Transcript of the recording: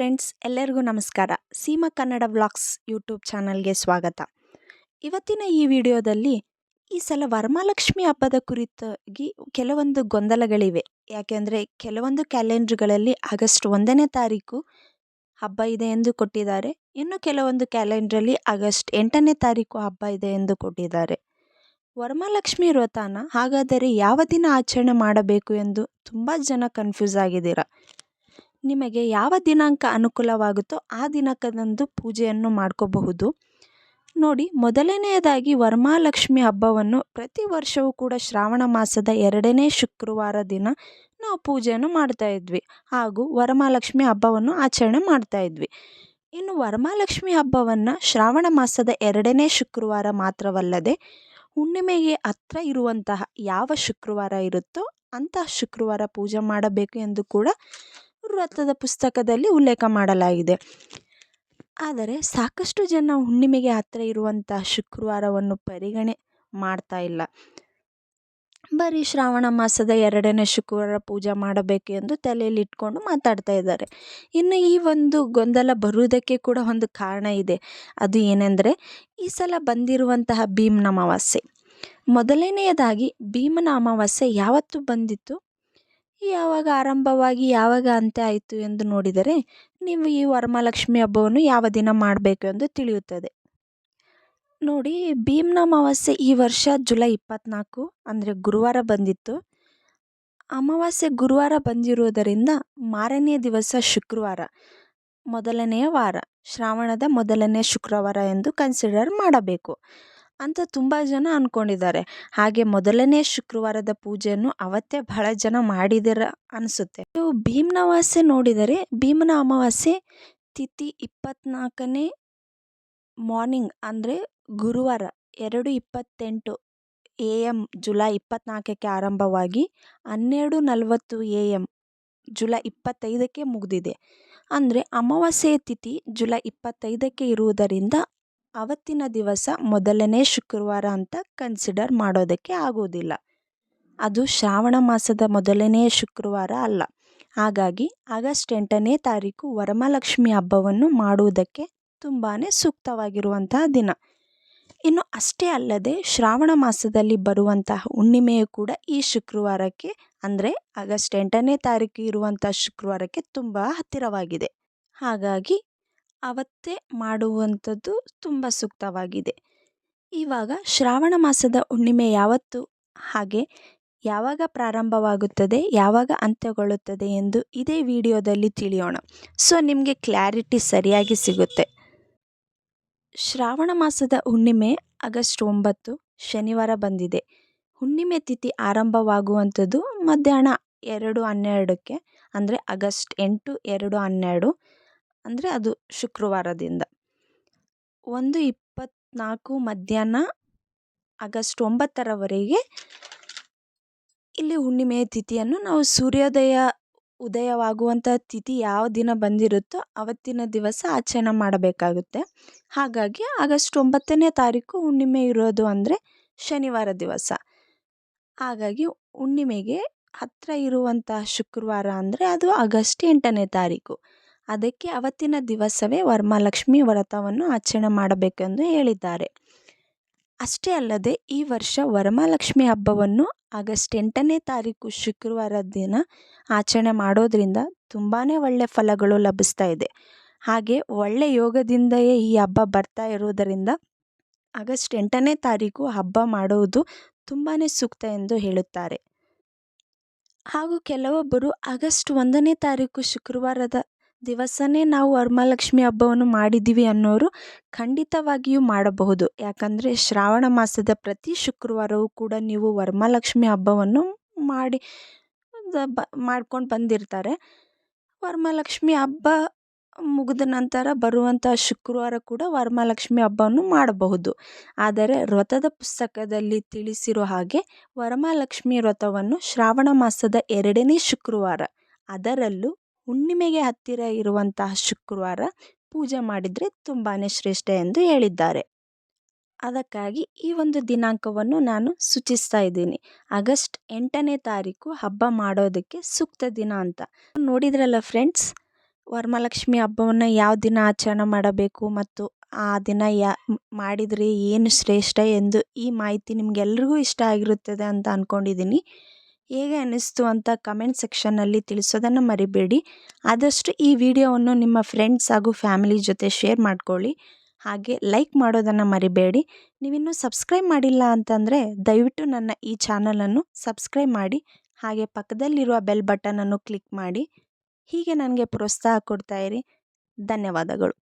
Friends, ಎಲ್ಲರಿಗೂ ನಮಸ್ಕಾರ. Seema Kannada vlogs YouTube ಚಾನಲ್ಗೆ ಸ್ವಾಗತ. ಇವತ್ತಿನ ಈ ವಿಡಿಯೋದಲ್ಲಿ ಈ ಸಲ ವರಮಹಾಲಕ್ಷ್ಮಿ ಹಬ್ಬದ ಕುರಿತಾಗಿ ಕೆಲವೊಂದು ಗೊಂದಲಗಳಿವೆ. ಯಾಕೆಂದರೆ ಕೆಲವೊಂದು ಕ್ಯಾಲೆಂಡ್ರ್ಗಳಲ್ಲಿ ಆಗಸ್ಟ್ ಒಂದನೇ ತಾರೀಕು ಹಬ್ಬ ಇದೆ ಎಂದು ಕೊಟ್ಟಿದ್ದಾರೆ. ಇನ್ನು ಕೆಲವೊಂದು ಕ್ಯಾಲೆಂಡ್ರಲ್ಲಿ ಆಗಸ್ಟ್ ಎಂಟನೇ ತಾರೀಕು ಹಬ್ಬ ಇದೆ ಎಂದು ಕೊಟ್ಟಿದ್ದಾರೆ. ವರಮಹಾಲಕ್ಷ್ಮಿ ವ್ರತನ ಹಾಗಾದರೆ ಯಾವ ದಿನ ಆಚರಣೆ ಮಾಡಬೇಕು ಎಂದು ತುಂಬ ಜನ ಕನ್ಫ್ಯೂಸ್ ಆಗಿದ್ದೀರ? ನಿಮಗೆ ಯಾವ ದಿನಾಂಕ ಅನುಕೂಲವಾಗುತ್ತೋ ಆ ದಿನಾಂಕದಂದು ಪೂಜೆಯನ್ನು ಮಾಡ್ಕೋಬಹುದು. ನೋಡಿ, ಮೊದಲನೆಯದಾಗಿ ವರಮಹಾಲಕ್ಷ್ಮಿ ಹಬ್ಬವನ್ನು ಪ್ರತಿ ವರ್ಷವೂ ಕೂಡ ಶ್ರಾವಣ ಮಾಸದ ಎರಡನೇ ಶುಕ್ರವಾರ ದಿನ ನಾವು ಪೂಜೆಯನ್ನು ಮಾಡ್ತಾ ಇದ್ವಿ. ಹಾಗೂ ವರಮಾಲಕ್ಷ್ಮಿ ಹಬ್ಬವನ್ನು ಆಚರಣೆ ಮಾಡ್ತಾ ಇದ್ವಿ. ಇನ್ನು ವರಮಹಾಲಕ್ಷ್ಮಿ ಹಬ್ಬವನ್ನು ಶ್ರಾವಣ ಮಾಸದ ಎರಡನೇ ಶುಕ್ರವಾರ ಮಾತ್ರವಲ್ಲದೆ, ಹುಣ್ಣಿಮೆಗೆ ಹತ್ರ ಇರುವಂತಹ ಯಾವ ಶುಕ್ರವಾರ ಇರುತ್ತೋ ಅಂತಹ ಶುಕ್ರವಾರ ಪೂಜೆ ಮಾಡಬೇಕು ಎಂದು ಕೂಡ ವ್ರತದ ಪುಸ್ತಕದಲ್ಲಿ ಉಲ್ಲೇಖ ಮಾಡಲಾಗಿದೆ. ಆದರೆ ಸಾಕಷ್ಟು ಜನ ಹುಣ್ಣಿಮೆಗೆ ಹತ್ತಿರ ಇರುವಂಥ ಶುಕ್ರವಾರವನ್ನು ಪರಿಗಣೆ ಮಾಡ್ತಾ ಇಲ್ಲ. ಬರೀ ಶ್ರಾವಣ ಮಾಸದ ಎರಡನೇ ಶುಕ್ರವಾರ ಪೂಜೆ ಮಾಡಬೇಕು ಎಂದು ತಲೆಯಲ್ಲಿ ಇಟ್ಕೊಂಡು ಮಾತಾಡ್ತಾ ಇದ್ದಾರೆ. ಇನ್ನು ಈ ಒಂದು ಗೊಂದಲ ಬರುವುದಕ್ಕೆ ಕೂಡ ಒಂದು ಕಾರಣ ಇದೆ. ಅದು ಏನೆಂದರೆ ಈ ಸಲ ಬಂದಿರುವಂತಹ ಭೀಮನ ಅಮಾವಾಸ್ಯೆ. ಮೊದಲನೆಯದಾಗಿ ಭೀಮನ ಅಮಾವಾಸ್ಯೆ ಯಾವತ್ತು ಬಂದಿತ್ತು? ಯಾವಾಗ ಆರಂಭವಾಗಿ ಯಾವಾಗ ಅಂತ್ಯ ಆಯಿತು ಎಂದು ನೋಡಿದರೆ, ನೀವು ಈ ವರಮಹಾಲಕ್ಷ್ಮಿ ಹಬ್ಬವನ್ನು ಯಾವ ದಿನ ಮಾಡಬೇಕು ಎಂದು ತಿಳಿಯುತ್ತದೆ. ನೋಡಿ ಭೀಮ್ನ ಅಮಾವಾಸ್ಯೆ ಈ ವರ್ಷ ಜುಲೈ ಇಪ್ಪತ್ತ್ನಾಲ್ಕು ಅಂದರೆ ಗುರುವಾರ ಬಂದಿತ್ತು. ಅಮಾವಾಸ್ಯೆ ಗುರುವಾರ ಬಂದಿರುವುದರಿಂದ ಮಾರನೆಯ ದಿವಸ ಶುಕ್ರವಾರ, ಮೊದಲನೆಯ ವಾರ, ಶ್ರಾವಣದ ಮೊದಲನೇ ಶುಕ್ರವಾರ ಎಂದು ಕನ್ಸಿಡರ್ ಮಾಡಬೇಕು. ಅಂತ ತುಂಬ ಜನ ಅಂದ್ಕೊಂಡಿದ್ದಾರೆ ಹಾಗೆ ಮೊದಲನೇ ಶುಕ್ರವಾರದ ಪೂಜೆಯನ್ನು ಅವತ್ತೇ ಬಹಳ ಜನ ಮಾಡಿದಿರ ಅನಿಸುತ್ತೆ. ನೀವು ಭೀಮ್ನ ಅಮಾವಾಸ್ಯೆ ನೋಡಿದರೆ ಭೀಮನ ಅಮಾವಾಸ್ಯೆ ತಿಥಿ ಇಪ್ಪತ್ತ್ನಾಲ್ಕನೇ ಮಾರ್ನಿಂಗ್ ಅಂದರೆ ಗುರುವಾರ ಎರಡು ಇಪ್ಪತ್ತೆಂಟು ಎ ಎಂ ಜುಲೈ ಇಪ್ಪತ್ತ್ನಾಲ್ಕಕ್ಕೆ ಆರಂಭವಾಗಿ ಹನ್ನೆರಡು ನಲವತ್ತು ಎ ಎಂ ಜುಲೈ ಇಪ್ಪತ್ತೈದಕ್ಕೆ ಮುಗಿದಿದೆ. ಅಂದರೆ ಅಮಾವಾಸ್ಯೆಯ ತಿಥಿ ಜುಲೈ ಇಪ್ಪತ್ತೈದಕ್ಕೆ ಇರುವುದರಿಂದ ಅವತ್ತಿನ ದಿವಸ ಮೊದಲನೇ ಶುಕ್ರವಾರ ಅಂತ ಕನ್ಸಿಡರ್ ಮಾಡೋದಕ್ಕೆ ಆಗೋದಿಲ್ಲ ಅದು ಶ್ರಾವಣ ಮಾಸದ ಮೊದಲನೇ ಶುಕ್ರವಾರ ಅಲ್ಲ. ಹಾಗಾಗಿ ಆಗಸ್ಟ್ ಎಂಟನೇ ತಾರೀಕು ವರಮಹಾಲಕ್ಷ್ಮಿ ಹಬ್ಬವನ್ನು ಮಾಡುವುದಕ್ಕೆ ತುಂಬಾ ಸೂಕ್ತವಾಗಿರುವಂತಹ ದಿನ. ಇನ್ನು ಅಷ್ಟೇ ಅಲ್ಲದೆ ಶ್ರಾವಣ ಮಾಸದಲ್ಲಿ ಬರುವಂತಹ ಹುಣ್ಣಿಮೆಯು ಕೂಡ ಈ ಶುಕ್ರವಾರಕ್ಕೆ ಅಂದರೆ ಆಗಸ್ಟ್ ಎಂಟನೇ ತಾರೀಕು ಇರುವಂಥ ಶುಕ್ರವಾರಕ್ಕೆ ತುಂಬ ಹತ್ತಿರವಾಗಿದೆ. ಹಾಗಾಗಿ ಅವತ್ತೇ ಮಾಡುವಂಥದ್ದು ತುಂಬ ಸೂಕ್ತವಾಗಿದೆ. ಇವಾಗ ಶ್ರಾವಣ ಮಾಸದ ಹುಣ್ಣಿಮೆ ಯಾವತ್ತು? ಹಾಗೆ ಯಾವಾಗ ಪ್ರಾರಂಭವಾಗುತ್ತದೆ? ಯಾವಾಗ ಅಂತ್ಯಗೊಳ್ಳುತ್ತದೆ ಎಂದು ಇದೇ ವಿಡಿಯೋದಲ್ಲಿ ತಿಳಿಯೋಣ. ಸೊ, ನಿಮಗೆ ಕ್ಲಾರಿಟಿ ಸರಿಯಾಗಿ ಸಿಗುತ್ತೆ. ಶ್ರಾವಣ ಮಾಸದ ಹುಣ್ಣಿಮೆ ಆಗಸ್ಟ್ ಒಂಬತ್ತು, ಶನಿವಾರ ಬಂದಿದೆ. ಹುಣ್ಣಿಮೆ ತಿಥಿ ಆರಂಭವಾಗುವಂಥದ್ದು ಮಧ್ಯಾಹ್ನ ಎರಡು ಹನ್ನೆರಡಕ್ಕೆ, ಅಂದರೆ ಆಗಸ್ಟ್ ಎಂಟು, ಎರಡು ಹನ್ನೆರಡು. ಅಂದರೆ ಅದು ಶುಕ್ರವಾರದಿಂದ. ಒಂದು ಇಪ್ಪತ್ತ್ನಾಲ್ಕು ಮಧ್ಯಾಹ್ನ ಆಗಸ್ಟ್ ಒಂಬತ್ತರವರೆಗೆ ಇಲ್ಲಿ ಹುಣ್ಣಿಮೆಯ ತಿಥಿಯನ್ನು ನಾವು ಸೂರ್ಯೋದಯ ಉದಯವಾಗುವಂಥ ತಿಥಿ ಯಾವ ದಿನ ಬಂದಿರುತ್ತೋ ಅವತ್ತಿನ ದಿವಸ ಆಚರಣೆ ಮಾಡಬೇಕಾಗುತ್ತೆ. ಹಾಗಾಗಿ ಆಗಸ್ಟ್ ಒಂಬತ್ತನೇ ತಾರೀಕು ಹುಣ್ಣಿಮೆ ಇರೋದು ಅಂದರೆ ಶನಿವಾರ ದಿವಸ. ಹಾಗಾಗಿ ಹುಣ್ಣಿಮೆಗೆ ಹತ್ತಿರ ಇರುವಂಥ ಶುಕ್ರವಾರ ಅಂದರೆ ಅದು ಆಗಸ್ಟ್ ಎಂಟನೇ ತಾರೀಕು. ಅದಕ್ಕೆ ಅವತ್ತಿನ ದಿವಸವೇ ವರಮಹಾಲಕ್ಷ್ಮಿ ವ್ರತವನ್ನು ಆಚರಣೆ ಮಾಡಬೇಕೆಂದು ಹೇಳಿದ್ದಾರೆ. ಅಷ್ಟೇ ಅಲ್ಲದೆ, ಈ ವರ್ಷ ವರಮಹಾಲಕ್ಷ್ಮಿ ಹಬ್ಬವನ್ನು ಆಗಸ್ಟ್ ಎಂಟನೇ ತಾರೀಕು ಶುಕ್ರವಾರ ದಿನ ಆಚರಣೆ ಮಾಡೋದರಿಂದ ತುಂಬಾ ಒಳ್ಳೆಯ ಫಲಗಳು ಲಭಿಸ್ತಾ ಇದೆ. ಹಾಗೆ ಒಳ್ಳೆ ಯೋಗದಿಂದಲೇ ಈ ಹಬ್ಬ ಬರ್ತಾ ಇರುವುದರಿಂದ ಆಗಸ್ಟ್ ಎಂಟನೇ ತಾರೀಕು ಹಬ್ಬ ಮಾಡುವುದು ತುಂಬಾ ಸೂಕ್ತ ಎಂದು ಹೇಳುತ್ತಾರೆ. ಹಾಗೂ ಕೆಲವೊಬ್ಬರು ಆಗಸ್ಟ್ ಒಂದನೇ ತಾರೀಕು ಶುಕ್ರವಾರದ ದಿವಸನೇ ನಾವು ವರಮಹಾಲಕ್ಷ್ಮಿ ಹಬ್ಬವನ್ನು ಮಾಡಿದ್ದೀವಿ ಅನ್ನೋರು ಖಂಡಿತವಾಗಿಯೂ ಮಾಡಬಹುದು. ಯಾಕಂದರೆ ಶ್ರಾವಣ ಮಾಸದ ಪ್ರತಿ ಶುಕ್ರವಾರವೂ ಕೂಡ ನೀವು ವರಮಹಾಲಕ್ಷ್ಮಿ ಹಬ್ಬವನ್ನು ಮಾಡಿ ಬ, ಮಾಡ್ಕೊಂಡು ಬಂದಿರ್ತಾರೆ. ವರಮಹಾಲಕ್ಷ್ಮಿ ಹಬ್ಬ ಮುಗಿದ ನಂತರ ಬರುವಂಥ ಶುಕ್ರವಾರ ಕೂಡ ವರಮಹಾಲಕ್ಷ್ಮಿ ಹಬ್ಬವನ್ನು ಮಾಡಬಹುದು. ಆದರೆ ವ್ರತದ ಪುಸ್ತಕದಲ್ಲಿ ತಿಳಿಸಿರೋ ಹಾಗೆ ವರಮಹಾಲಕ್ಷ್ಮಿ ವ್ರತವನ್ನು ಶ್ರಾವಣ ಮಾಸದ ಎರಡನೇ ಶುಕ್ರವಾರ ಅದರಲ್ಲೂ ಹುಣ್ಣಿಮೆಗೆ ಹತ್ತಿರ ಇರುವಂತಹ ಶುಕ್ರವಾರ ಪೂಜೆ ಮಾಡಿದರೆ ತುಂಬಾ ಶ್ರೇಷ್ಠ ಎಂದು ಹೇಳಿದ್ದಾರೆ. ಅದಕ್ಕಾಗಿ ಈ ಒಂದು ದಿನಾಂಕವನ್ನು ನಾನು ಸೂಚಿಸ್ತಾ ಇದ್ದೀನಿ. ಆಗಸ್ಟ್ ಎಂಟನೇ ತಾರೀಕು ಹಬ್ಬ ಮಾಡೋದಕ್ಕೆ ಸೂಕ್ತ ದಿನ ಅಂತ. ನೋಡಿದ್ರಲ್ಲ ಫ್ರೆಂಡ್ಸ್, ವರಮಹಾಲಕ್ಷ್ಮಿ ಹಬ್ಬವನ್ನು ಯಾವ ದಿನ ಆಚರಣೆ ಮಾಡಬೇಕು ಮತ್ತು ಆ ದಿನ ಯಾ ಮಾಡಿದರೆ ಏನು ಶ್ರೇಷ್ಠ ಎಂದು ಈ ಮಾಹಿತಿ ನಿಮಗೆಲ್ರಿಗೂ ಇಷ್ಟ ಆಗಿರುತ್ತದೆ ಅಂತ ಅಂದ್ಕೊಂಡಿದ್ದೀನಿ ಹೇಗೆ ಅನ್ನಿಸ್ತು ಅಂತ ಕಮೆಂಟ್ ಸೆಕ್ಷನ್ನಲ್ಲಿ ತಿಳಿಸೋದನ್ನು ಮರಿಬೇಡಿ. ಆದಷ್ಟು ಈ ವಿಡಿಯೋವನ್ನು ನಿಮ್ಮ ಫ್ರೆಂಡ್ಸ್ ಹಾಗೂ ಫ್ಯಾಮಿಲಿ ಜೊತೆ ಶೇರ್ ಮಾಡ್ಕೊಳ್ಳಿ. ಹಾಗೆ ಲೈಕ್ ಮಾಡೋದನ್ನು ಮರಿಬೇಡಿ. ನೀವಿನ್ನೂ ಸಬ್ಸ್ಕ್ರೈಬ್ ಮಾಡಿಲ್ಲ ಅಂತಂದರೆ ದಯವಿಟ್ಟು ನನ್ನ ಈ ಚಾನಲನ್ನು ಸಬ್ಸ್ಕ್ರೈಬ್ ಮಾಡಿ. ಹಾಗೆ ಪಕ್ಕದಲ್ಲಿರುವ ಬೆಲ್ ಬಟನನ್ನು ಕ್ಲಿಕ್ ಮಾಡಿ. ಹೀಗೆ ನನಗೆ ಪ್ರೋತ್ಸಾಹ ಕೊಡ್ತಾಯಿರಿ ಧನ್ಯವಾದಗಳು.